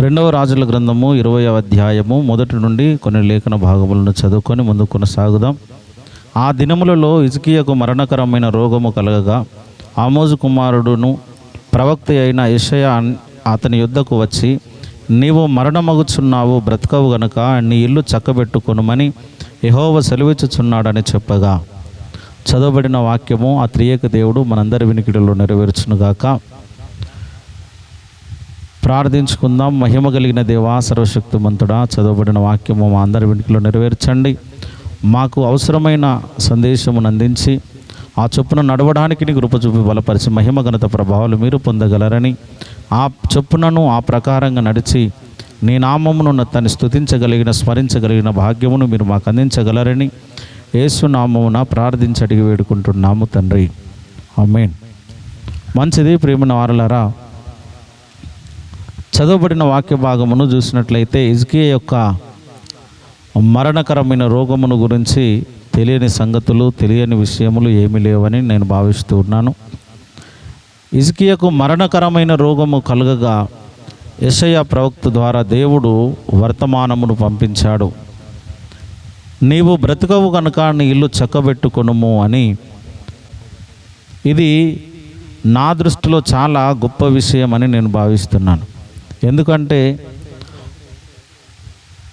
రెండవ రాజుల గ్రంథము ఇరవై అధ్యాయము మొదటి నుండి కొన్ని లేఖన భాగములను చదువుకొని ముందు కొనసాగుదాం. ఆ దినములలో ఇజ్కియకు మరణకరమైన రోగము కలగగా ఆమోజు కుమారుడును ప్రవక్త అయిన యెషయా అతని యుద్ధకు వచ్చి నీవు మరణమగుచున్నావు బ్రతకవు గనుక నీ ఇల్లు చక్కబెట్టుకొనుమని యహోవ సెలవిచ్చుచున్నాడని చెప్పగా. చదవబడిన వాక్యము ఆ త్రియేక దేవుడు మనందరి వినికిడిలో నెరవేర్చునుగాక. ప్రార్థించుకుందాం. మహిమ కలిగిన దేవా సర్వశక్తిమంతుడా చదవబడిన వాక్యము మా అందరి వెంటిలో నెరవేర్చండి. మాకు అవసరమైన సందేశమును అందించి ఆ చొప్పున నడవడానికి నీ కృప చూపి బలపరిచి మహిమ ఘనత ప్రభావాలు మీరు పొందగలరని ఆ చొప్పునను ఆ ప్రకారంగా నడిచి నీ నామమును తను స్తుతించగలిగిన స్మరించగలిగిన భాగ్యమును మీరు మాకు అందించగలరని యేసు నామమున వేడుకుంటున్నాము తండ్రి. ఆమేన్. మంచిది ప్రేమ వారలారా చదవబడిన వాక్య భాగమును చూసినట్లయితే ఇజ్కియా యొక్క మరణకరమైన రోగమును గురించి తెలియని సంగతులు తెలియని విషయములు ఏమీ లేవని నేను భావిస్తూ ఉన్నాను. ఇజ్కియకు మరణకరమైన రోగము కలగగా యెషయా ప్రవక్త ద్వారా దేవుడు వర్తమానమును పంపించాడు. నీవు బ్రతకవు కనుక నీ ఇల్లు చక్కబెట్టుకొనుము అని. ఇది నా దృష్టిలో చాలా గొప్ప విషయం అని నేను భావిస్తున్నాను. ఎందుకంటే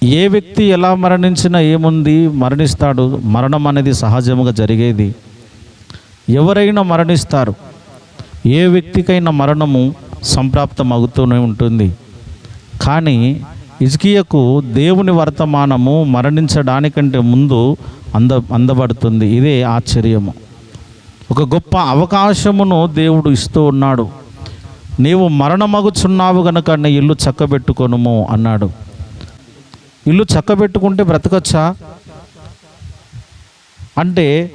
ఏ వ్యక్తి ఎలా మరణించినా ఏముంది? మరణిస్తాడు. మరణం అనేది సహజముగా జరిగేది. ఎవరైనా మరణిస్తారు. ఏ వ్యక్తికైనా మరణము సంప్రాప్తం అవుతూనే ఉంటుంది. కానీ ఇజ్కియకు దేవుని వర్తమానము మరణించడానికంటే ముందు అంద అందబడుతుంది. ఇదే ఆశ్చర్యము. ఒక గొప్ప అవకాశమును దేవుడు ఇస్తూ ఉన్నాడు. నీవు మరణమగుచున్నావు గనక నీ ఇల్లు చక్కబెట్టుకొనుము అన్నాడు. ఇల్లు చక్కబెట్టుకుంటే బ్రతకచ్చా? అంటే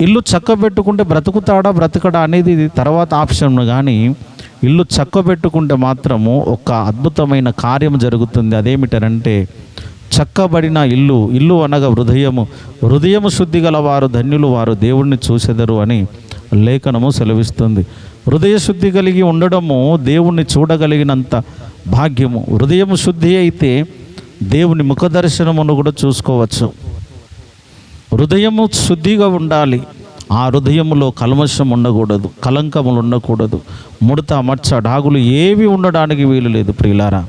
ఇల్లు చక్కబెట్టుకుంటే బ్రతుకుతాడా బ్రతకడా అనేది ఇది తర్వాత ఆప్షన్ కానీ ఇల్లు చక్కబెట్టుకుంటే మాత్రము ఒక అద్భుతమైన కార్యం జరుగుతుంది. అదేమిటనంటే చక్కబడిన ఇల్లు ఇల్లు అనగా హృదయము. హృదయము శుద్ధి గలవారు ధన్యులు వారు దేవుణ్ణి చూసెదరు అని లేఖనము సెలవిస్తుంది. హృదయ శుద్ధి కలిగి ఉండడము దేవుణ్ణి చూడగలిగినంత భాగ్యము. హృదయం శుద్ధి అయితే దేవుని ముఖ దర్శనమును కూడా చూసుకోవచ్చు. హృదయము శుద్ధిగా ఉండాలి. ఆ హృదయములో కల్మషం ఉండకూడదు కలంకములు ఉండకూడదు ముడత మచ్చ డాగులు ఏవి ఉండడానికి వీలు లేదు ప్రియులారా.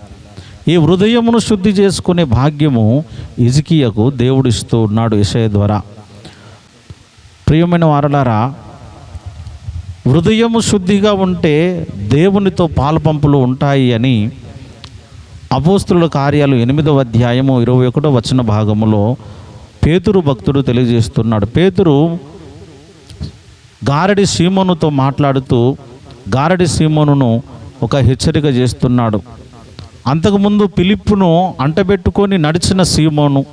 ఈ హృదయమును శుద్ధి చేసుకునే భాగ్యము ఇజికియకు దేవుడిస్తూ ఉన్నాడు ఇషయ ద్వారా. ప్రియమైన వారలారా హృదయము శుద్ధిగా ఉంటే దేవునితో పాలపంపులు ఉంటాయి అని అపోస్తుల కార్యాలు ఎనిమిదవ అధ్యాయము ఇరవై ఒకటో వచ్చిన భాగములో పేతురు భక్తుడు తెలియజేస్తున్నాడు. పేతురు గారడి సీమోనుతో మాట్లాడుతూ గారడి సీమోనును ఒక హెచ్చరిక చేస్తున్నాడు. అంతకుముందు పిలుపును అంటబెట్టుకొని నడిచిన సీమోను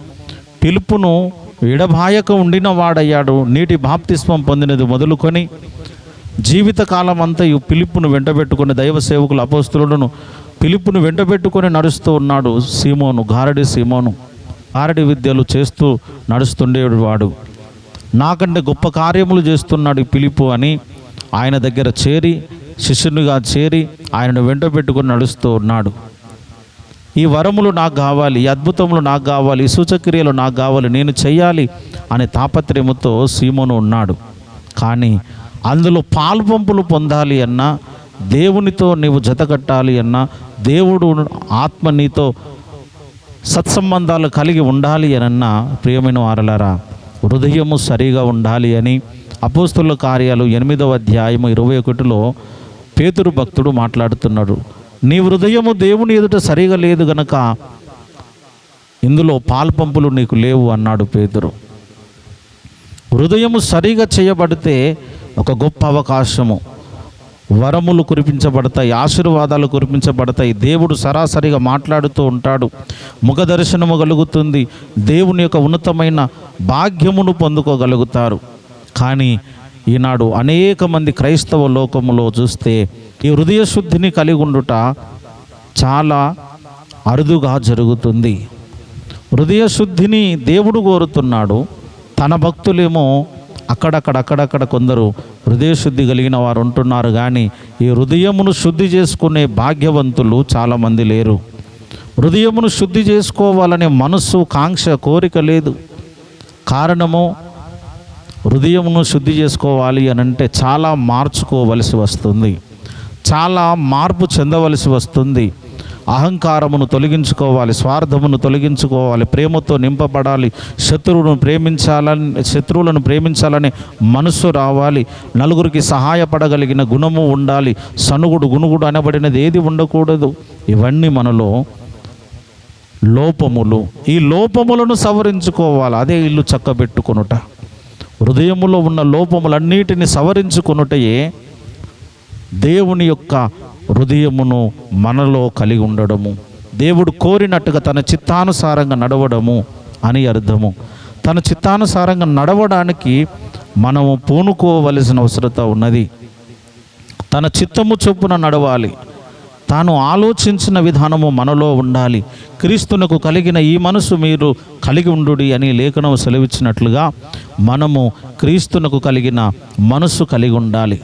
పిలుపును విడబాయక ఉండిన వాడయ్యాడు నీటి బాప్తిస్వం పొందినది మొదలుకొని జీవితకాలం అంతా ఈ పిలుపును వెంటబెట్టుకుని దైవ సేవకులు అపోస్తులను పిలుపును వెంటబెట్టుకొని నడుస్తూ ఉన్నాడు సీమోను గారడి సీమోను. గారడి విద్యలు చేస్తూ నడుస్తుండేవాడు నాకంటే గొప్ప కార్యములు చేస్తున్నాడు ఈ పిలుపు అని ఆయన దగ్గర చేరి శిష్యునిగా చేరి ఆయనను వెంటబెట్టుకొని నడుస్తూ ఉన్నాడు. ఈ వరములు నాకు కావాలి ఈ అద్భుతములు నాకు కావాలి ఈ సూచక్రియలు నాకు కావాలి నేను చెయ్యాలి అనే తాపత్రయముతో సీమోను ఉన్నాడు. కానీ అందులో పాల్పంపులు పొందాలి అన్నా దేవునితో నీవు జతకట్టాలి అన్నా దేవుడు ఆత్మ నీతో సత్సంబంధాలు కలిగి ఉండాలి అనన్నా ప్రియమైన వారలారా హృదయము సరిగా ఉండాలి అని అపోస్తుల కార్యాలు ఎనిమిదవ అధ్యాయము ఇరవై ఒకటిలో పేతురు భక్తుడు మాట్లాడుతున్నాడు. నీ హృదయము దేవుని ఎదుట సరిగా లేదు గనక ఇందులో పాల్పంపులు నీకు లేవు అన్నాడు పేతురు. హృదయము సరిగా చేయబడితే ఒక గొప్ప అవకాశము. వరములు కురిపించబడతాయి ఆశీర్వాదాలు కురిపించబడతాయి. దేవుడు సరాసరిగా మాట్లాడుతూ ఉంటాడు. ముఖ దర్శనము కలుగుతుంది. దేవుని యొక్క ఉన్నతమైన భాగ్యమును పొందుకోగలుగుతారు. కానీ ఈనాడు అనేక మంది క్రైస్తవ లోకములో చూస్తే ఈ హృదయ శుద్ధిని కలిగి ఉండుట చాలా అరుదుగా జరుగుతుంది. హృదయ శుద్ధిని దేవుడు కోరుతున్నాడు. తన భక్తులేమో అక్కడక్కడ అక్కడక్కడ కొందరు హృదయ శుద్ధి కలిగిన వారు ఉంటున్నారు. కానీ ఈ హృదయమును శుద్ధి చేసుకునే భాగ్యవంతులు చాలామంది లేరు. హృదయమును శుద్ధి చేసుకోవాలనే మనస్సు కాంక్ష కోరిక లేదు. కారణము హృదయమును శుద్ధి చేసుకోవాలి అని అంటే చాలా మార్చుకోవలసి వస్తుంది. చాలా మార్పు చెందవలసి వస్తుంది. అహంకారమును తొలగించుకోవాలి స్వార్థమును తొలగించుకోవాలి ప్రేమతో నింపబడాలి శత్రువును ప్రేమించాలని శత్రువులను ప్రేమించాలని మనస్సు రావాలి నలుగురికి సహాయపడగలిగిన గుణము ఉండాలి సనుగుడు గుణుగుడు అనబడినది ఏది ఉండకూడదు. ఇవన్నీ మనలో లోపములు. ఈ లోపములను సవరించుకోవాలి అదే ఇల్లు చక్కబెట్టుకొనుట. హృదయములో ఉన్న లోపములన్నిటిని సవరించుకొనుటయే దేవుని యొక్క హృదయమును మనలో కలిగి ఉండడము. దేవుడు కోరినట్టుగా తన చిత్తానుసారంగా నడవడము అని అర్థము. తన చిత్తానుసారంగా నడవడానికి మనము పూనుకోవలసిన అవసరత ఉన్నది. తన చిత్తము చొప్పున నడవాలి. తాను ఆలోచించిన విధానము మనలో ఉండాలి. క్రీస్తునకు కలిగిన ఈ మనసు మీరు కలిగి ఉండుడి అని లేఖనం సెలవిచ్చినట్లుగా మనము క్రీస్తునకు కలిగిన మనసు కలిగి ఉండాలి.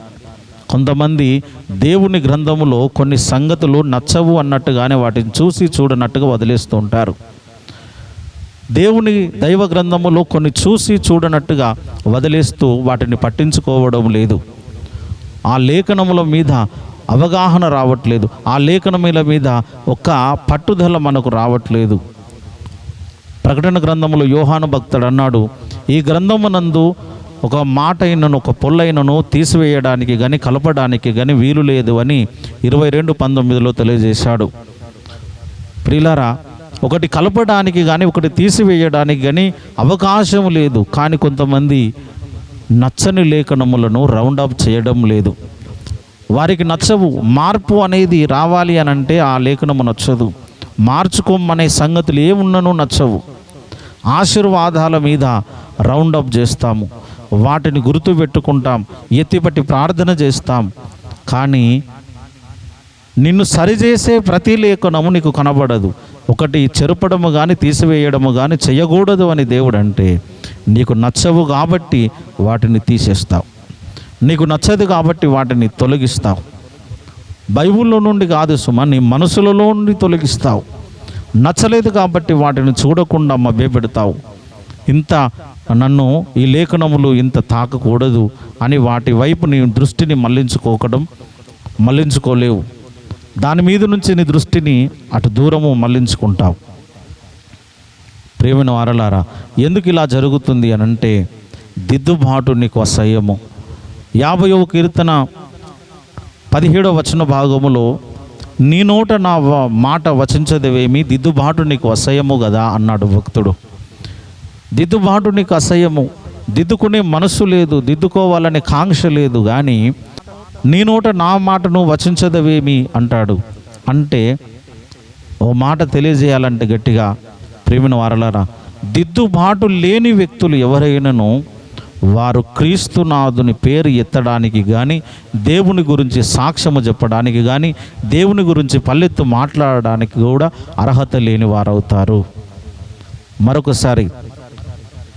కొంతమంది దేవుని గ్రంథములో కొన్ని సంగతులు నచ్చవు అన్నట్టుగానే వాటిని చూసి చూడనట్టుగా వదిలేస్తూ ఉంటారు. దేవుని దైవ గ్రంథములో కొన్ని చూసి చూడనట్టుగా వదిలేస్తూ వాటిని పట్టించుకోవడం లేదు. ఆ లేఖనముల మీద అవగాహన రావట్లేదు. ఆ లేఖనముల మీద ఒక పట్టుదల మనకు రావట్లేదు. ప్రకటన గ్రంథములో యోహాను భక్తుడు అన్నాడు ఈ గ్రంథమునందు ఒక మాట అయినను ఒక పొల్లైనను తీసివేయడానికి కానీ కలపడానికి కానీ వీలు లేదు అని ఇరవై రెండు పంతొమ్మిదిలో తెలియజేశాడు. ప్రిలారా ఒకటి కలపడానికి కానీ ఒకటి తీసివేయడానికి కానీ అవకాశం లేదు. కానీ కొంతమంది నచ్చని లేఖనములను రౌండప్ చేయడం లేదు. వారికి నచ్చవు. మార్పు అనేది రావాలి అని అంటే ఆ లేఖనము నచ్చదు. మార్చుకోమనే సంగతులు ఏమున్ననూ నచ్చవు. ఆశీర్వాదాల మీద రౌండప్ చేస్తాము. వాటిని గుర్తు పెట్టుకుంటాం ఎత్తిపట్టి ప్రార్థన చేస్తాం. కానీ నిన్ను సరిచేసే ప్రతి లేఖనము నీకు కనబడదు. ఒకటి చెరపడము కానీ తీసివేయడము కానీ చేయకూడదు అని దేవుడు అంటే నీకు నచ్చవు కాబట్టి వాటిని తీసేస్తావు. నీకు నచ్చదు కాబట్టి వాటిని తొలగిస్తావు. బైబిల్లో నుండి కాదు సుమ నీ మనసులలో నుండి తొలగిస్తావు. నచ్చలేదు కాబట్టి వాటిని చూడకుండా మభ్యపెడతావు. ఇంత నన్ను ఈ లేఖనములు ఇంత తాకకూడదు అని వాటి వైపు నీ దృష్టిని మళ్ళించుకోకడం మళ్ళించుకోలేవు. దాని మీద నుంచి నీ దృష్టిని అటు దూరము మళ్ళించుకుంటావు. ప్రేమిన వారలారా ఎందుకు ఇలా జరుగుతుంది అని అంటే దిద్దుబాటు నీకు అసహ్యము. యాభైవ కీర్తన పదిహేడవ వచన భాగములో నీ నోట నా మాట వచించదేవేమి దిద్దుబాటు నీకు అసహ్యము కదా అన్నాడు భక్తుడు. దిద్దుబాటు నీకు అసహ్యము. దిద్దుకునే మనస్సు లేదు దిద్దుకోవాలనే కాంక్ష లేదు కానీ నీ నోట నా మాటను వచించదవేమి అంటాడు. అంటే ఓ మాట తెలియజేయాలంటే గట్టిగా ప్రేమిన వారలారా దిద్దుబాటు లేని వ్యక్తులు ఎవరైనాను వారు క్రీస్తునాథుని పేరు ఎత్తడానికి కానీ దేవుని గురించి సాక్ష్యము చెప్పడానికి కానీ దేవుని గురించి పల్లెత్తు మాట్లాడడానికి కూడా అర్హత లేని వారవుతారు. మరొకసారి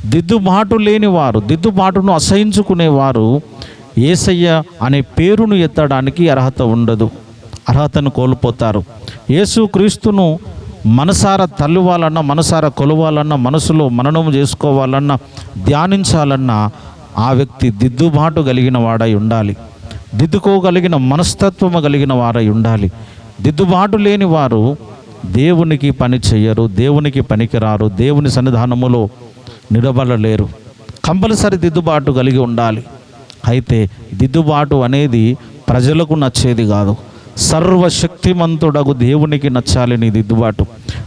దిద్దుబాటు లేనివారు దిద్దుబాటును అసహించుకునేవారు ఏసయ్య అనే పేరును ఎత్తడానికి అర్హత ఉండదు. అర్హతను కోల్పోతారు. యేసు క్రీస్తును మనసారా తల్లువాలన్నా మనసారా కొలవాలన్నా మనసులో మననం చేసుకోవాలన్నా ధ్యానించాలన్నా ఆ వ్యక్తి దిద్దుబాటు కలిగిన వాడై ఉండాలి. దిద్దుకోగలిగిన మనస్తత్వము కలిగిన వారై ఉండాలి. దిద్దుబాటు లేని వారు దేవునికి పని చెయ్యరు దేవునికి పనికిరారు దేవుని సన్నిధానములో నిలబడలేరు. కంపల్సరీ దిద్దుబాటు కలిగి ఉండాలి. అయితే దిద్దుబాటు అనేది ప్రజలకు నచ్చేది కాదు. సర్వశక్తిమంతుడకు దేవునికి నచ్చాలి నీ దిద్దుబాటు.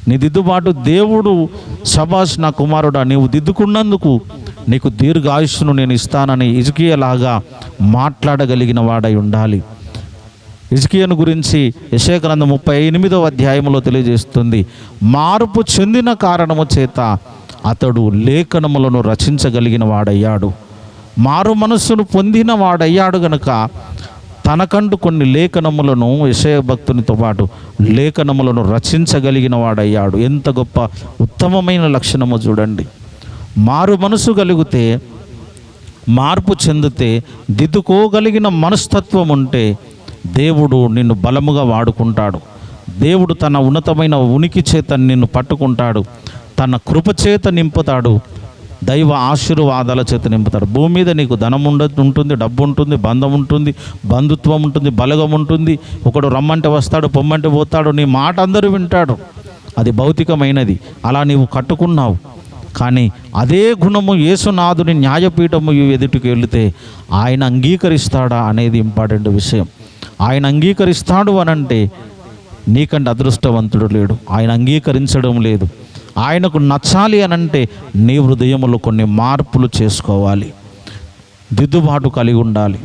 నీ దిద్దుబాటు దేవుడు శబాష్ నా కుమారుడా నీవు దిద్దుకున్నందుకు నీకు దీర్ఘాయుష్ను నేను ఇస్తానని ఇజకియలాగా మాట్లాడగలిగిన వాడై ఉండాలి. ఇజ్కియను గురించి యశేగ్రంథం ముప్పై ఎనిమిదవ అధ్యాయంలో తెలియజేస్తుంది. మార్పు చెందిన కారణము చేత అతడు లేఖనములను రచించగలిగిన వాడయ్యాడు. మారు మనస్సును పొందిన వాడయ్యాడు గనుక తనకంటూ కొన్ని లేఖనములను యశయ భక్తునితో పాటు లేఖనములను రచించగలిగిన వాడయ్యాడు. ఎంత గొప్ప ఉత్తమమైన లక్షణము చూడండి. మారు మనసు కలిగితే మార్పు చెందితే దిద్దుకోగలిగిన మనస్తత్వం ఉంటే దేవుడు నిన్ను బలముగా వాడుకుంటాడు. దేవుడు తన ఉన్నతమైన ఉనికి చేత నిన్ను పట్టుకుంటాడు. తన కృపచేత నింపుతాడు. దైవ ఆశీర్వాదాల చేత నింపుతాడు. భూమి మీద నీకు ధనం ఉండ ఉంటుంది డబ్బు ఉంటుంది బంధం ఉంటుంది బంధుత్వం ఉంటుంది బలగం ఉంటుంది. ఒకడు రమ్మంటే వస్తాడు పొమ్మంటే పోతాడు నీ మాట అందరూ వింటాడు అది భౌతికమైనది. అలా నీవు కట్టుకున్నావు. కానీ అదే గుణము యేసునాథుని న్యాయపీఠము ఎదుటికి వెళితే ఆయన అంగీకరిస్తాడా అనేది ఇంపార్టెంట్ విషయం. ఆయన అంగీకరిస్తాడు అనంటే నీకంటే అదృష్టవంతుడు లేడు. ఆయన అంగీకరించడం లేదు. ఆయనకు నచ్చాలి అనంటే నీ హృదయంలో కొన్ని మార్పులు చేసుకోవాలి. దిద్దుబాటు కలిగి ఉండాలి.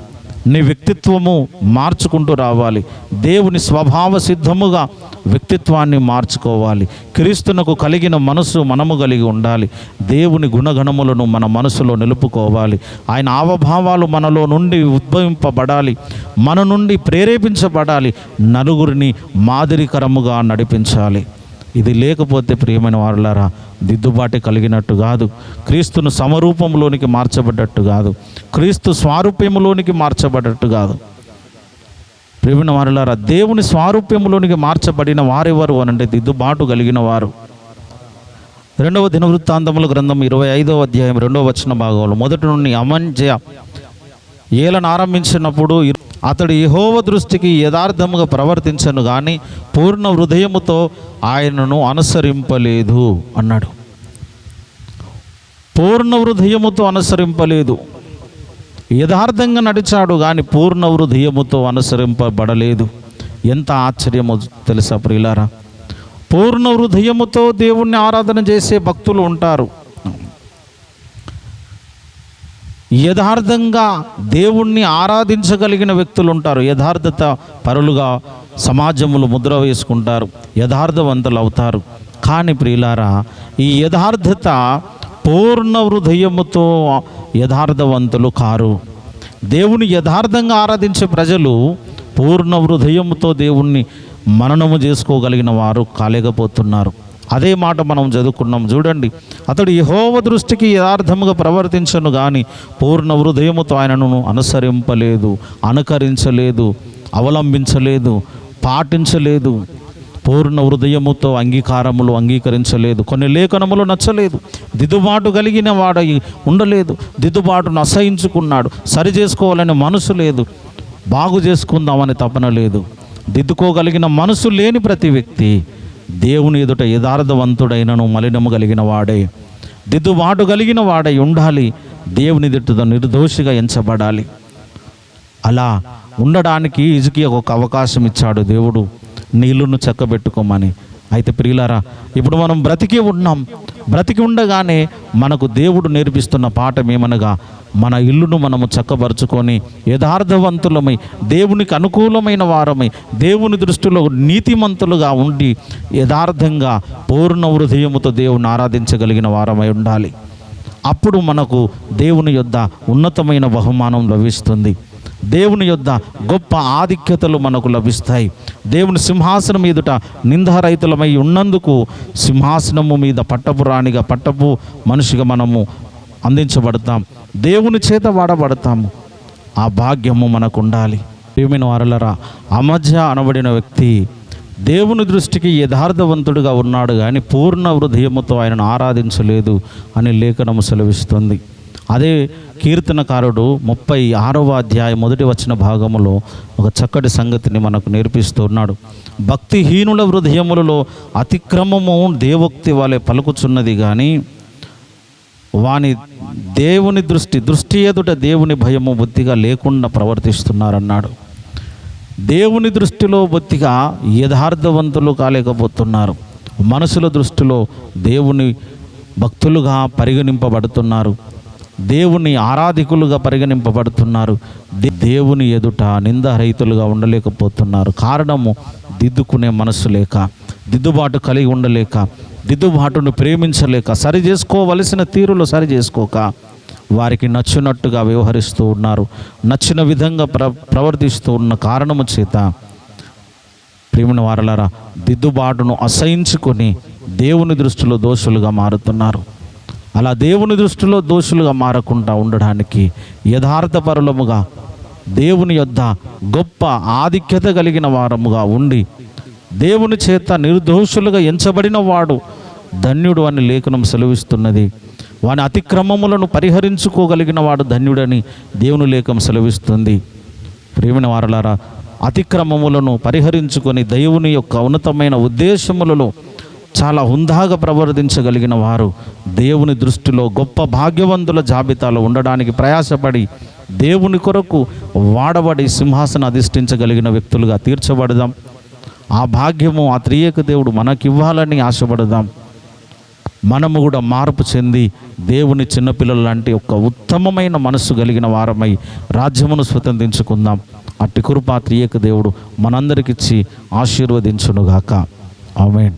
నీ వ్యక్తిత్వము మార్చుకుంటూ రావాలి. దేవుని స్వభావ సిద్ధముగా వ్యక్తిత్వాన్ని మార్చుకోవాలి. క్రీస్తునకు కలిగిన మనసు మనము కలిగి ఉండాలి. దేవుని గుణగణములను మన మనసులో నిలుపుకోవాలి. ఆయన ఆవభావాలు మనలో నుండి ఉద్భవింపబడాలి. మన నుండి ప్రేరేపించబడాలి. నలుగురిని మాదిరికరముగా నడిపించాలి. ఇది లేకపోతే ప్రియమైన వారులారా దిద్దుబాటు కలిగినట్టు కాదు. క్రీస్తును సమరూపంలోనికి మార్చబడ్డట్టు కాదు. క్రీస్తు స్వారూప్యములోనికి మార్చబడ్డట్టు కాదు. ప్రేమిన వారులారా దేవుని స్వారూప్యములోనికి మార్చబడిన వారెవరు అనంటే దిద్దుబాటు కలిగిన వారు. రెండవ దినవృత్తాంతముల గ్రంథం ఇరవై ఐదవ అధ్యాయం రెండవ వచన భాగంలో మొదటి నుండి అమంజయ ఏలను ఆరంభించినప్పుడు అతడు యహోవ దృష్టికి యథార్థముగా ప్రవర్తించను కానీ పూర్ణ హృదయముతో ఆయనను అనుసరింపలేదు అన్నాడు. పూర్ణ హృదయముతో అనుసరింపలేదు. యథార్థంగా నడిచాడు కానీ పూర్ణ హృదయముతో అనుసరింపబడలేదు. ఎంత ఆశ్చర్యమో తెలుసా ప్రియులారా? పూర్ణ హృదయముతో దేవుణ్ణి ఆరాధన చేసే భక్తులు ఉంటారు. యథార్థంగా దేవుణ్ణి ఆరాధించగలిగిన వ్యక్తులు ఉంటారు యథార్థత పరులుగా సమాజములు ముద్ర వేసుకుంటారు. యథార్థవంతులు అవుతారు కానీ ప్రియులారా ఈ యథార్థత పూర్ణ హృదయముతో యథార్థవంతులు కారు. దేవుని యథార్థంగా ఆరాధించే ప్రజలు పూర్ణ హృదయముతో దేవుణ్ణి మననము చేసుకోగలిగిన వారు కాలేకపోతున్నారు. అదే మాట మనం చదువుకున్నాం. చూడండి అతడు యహోవ దృష్టికి యథార్థముగా ప్రవర్తించను కానీ పూర్ణ హృదయముతో ఆయనను అనుసరింపలేదు అనుకరించలేదు అవలంబించలేదు పాటించలేదు పూర్ణ హృదయముతో అంగీకారములు అంగీకరించలేదు కొన్ని లేఖనములు నచ్చలేదు దిద్దుబాటు కలిగిన వాడై ఉండలేదు దిద్దుబాటును అసహించుకున్నాడు సరి చేసుకోవాలనే మనసు లేదు బాగు చేసుకుందామని తపన లేదు దిద్దుకోగలిగిన మనసు లేని ప్రతి వ్యక్తి దేవుని ఎదుట యథార్థవంతుడైనను మలినము కలిగిన వాడే. దిద్దుబాటు కలిగిన వాడై ఉండాలి. దేవుని ఎదుట నిర్దోషిగా ఎంచబడాలి. అలా ఉండడానికి ఇజుకి ఒక అవకాశం ఇచ్చాడు దేవుడు. నీళ్ళను చక్కబెట్టుకోమని. అయితే ప్రియులారా ఇప్పుడు మనం బ్రతికి ఉన్నాం. బ్రతికి ఉండగానే మనకు దేవుడు నేర్పిస్తున్న పాఠం ఏమనగా మన ఇల్లును మనము చక్కబరుచుకొని యథార్థవంతులమై దేవునికి అనుకూలమైన వారమై దేవుని దృష్టిలో నీతిమంతులుగా ఉండి యథార్థంగా పూర్ణ హృదయముతో దేవుని ఆరాధించగలిగిన వారమై ఉండాలి. అప్పుడు మనకు దేవుని యొద్ద ఉన్నతమైన బహుమానం లభిస్తుంది. దేవుని యొద్ద గొప్ప ఆధిక్యతలు మనకు లభిస్తాయి. దేవుని సింహాసనం ఎదుట నిందారహితులమై ఉన్నందుకు సింహాసనము మీద పట్టపు రాణిగా పట్టపు మనిషిగా మనము అందించబడతాం. దేవుని చేత వాడబడతాము ఆ భాగ్యము మనకు ఉండాలి ప్రియమైన వారలరా అమధ్య అనబడిన వ్యక్తి దేవుని దృష్టికి యథార్థవంతుడిగా ఉన్నాడు కానీ పూర్ణ హృదయముతో ఆయనను ఆరాధించలేదు అని లేఖనము సెలవిస్తుంది. అదే కీర్తనకారుడు ముప్పై ఆరవ అధ్యాయ మొదటి వచ్చిన భాగములో ఒక చక్కటి సంగతిని మనకు నేర్పిస్తున్నాడు భక్తిహీనుల హృదయములలో అతిక్రమము దేవోక్తి వలె పలుకుచున్నది కానీ వాని దేవుని దృష్టి దృష్టి ఎదుట దేవుని భయము బొత్తిగా లేకుండా ప్రవర్తిస్తున్నారన్నాడు. దేవుని దృష్టిలో బొత్తిగా యథార్థవంతులు కాలేకపోతున్నారు. మనుషుల దృష్టిలో దేవుని భక్తులుగా పరిగణింపబడుతున్నారు. దేవుని ఆరాధికులుగా పరిగణింపబడుతున్నారు. దేవుని ఎదుట నిందరహితులుగా ఉండలేకపోతున్నారు. కారణము దిద్దుకునే మనసు లేక దిద్దుబాటు కలిగి ఉండలేక దిద్దుబాటును ప్రేమించలేక సరి చేసుకోవలసిన తీరులో సరి చేసుకోక వారికి నచ్చినట్టుగా వ్యవహరిస్తూ ఉన్నారు. నచ్చిన విధంగా ప్ర ప్రవర్తిస్తూ ఉన్న కారణము చేత ప్రేమిన వారలరా దిద్దుబాటును అసహించుకొని దేవుని దృష్టిలో దోషులుగా మారుతున్నారు. అలా దేవుని దృష్టిలో దోషులుగా మారకుండా ఉండడానికి యథార్థపరులముగా దేవుని యొద్ద గొప్ప ఆధిక్యత కలిగిన వారముగా ఉండి దేవుని చేత నిర్దోషులుగా ఎంచబడిన వాడు ధన్యుడు అని లేఖనం సెలవిస్తున్నది. వాని అతిక్రమములను పరిహరించుకోగలిగిన వాడు ధన్యుడని దేవుని లేఖం సెలవిస్తుంది. ప్రేమిన వారలారా అతిక్రమములను పరిహరించుకొని దేవుని యొక్క ఉన్నతమైన ఉద్దేశములలో చాలా హుందాగా ప్రవర్తించగలిగిన వారు దేవుని దృష్టిలో గొప్ప భాగ్యవంతుల జాబితాలో ఉండడానికి ప్రయాసపడి దేవుని కొరకు వాడబడి సింహాసన అధిష్ఠించగలిగిన వ్యక్తులుగా తీర్చబడదాం. ఆ భాగ్యము ఆ త్రియేక దేవుడు మనకివ్వాలని ఆశపడదాం. మనము కూడా మార్పు చెంది దేవుని చిన్నపిల్లల లాంటి ఒక ఉత్తమమైన మనస్సు కలిగిన వారమై రాజ్యమును స్వతంత్రించుకుందాం. అట్టి కృపా త్రియేక దేవుడు మనందరికిచ్చి ఆశీర్వదించునుగాక. ఆమెన్.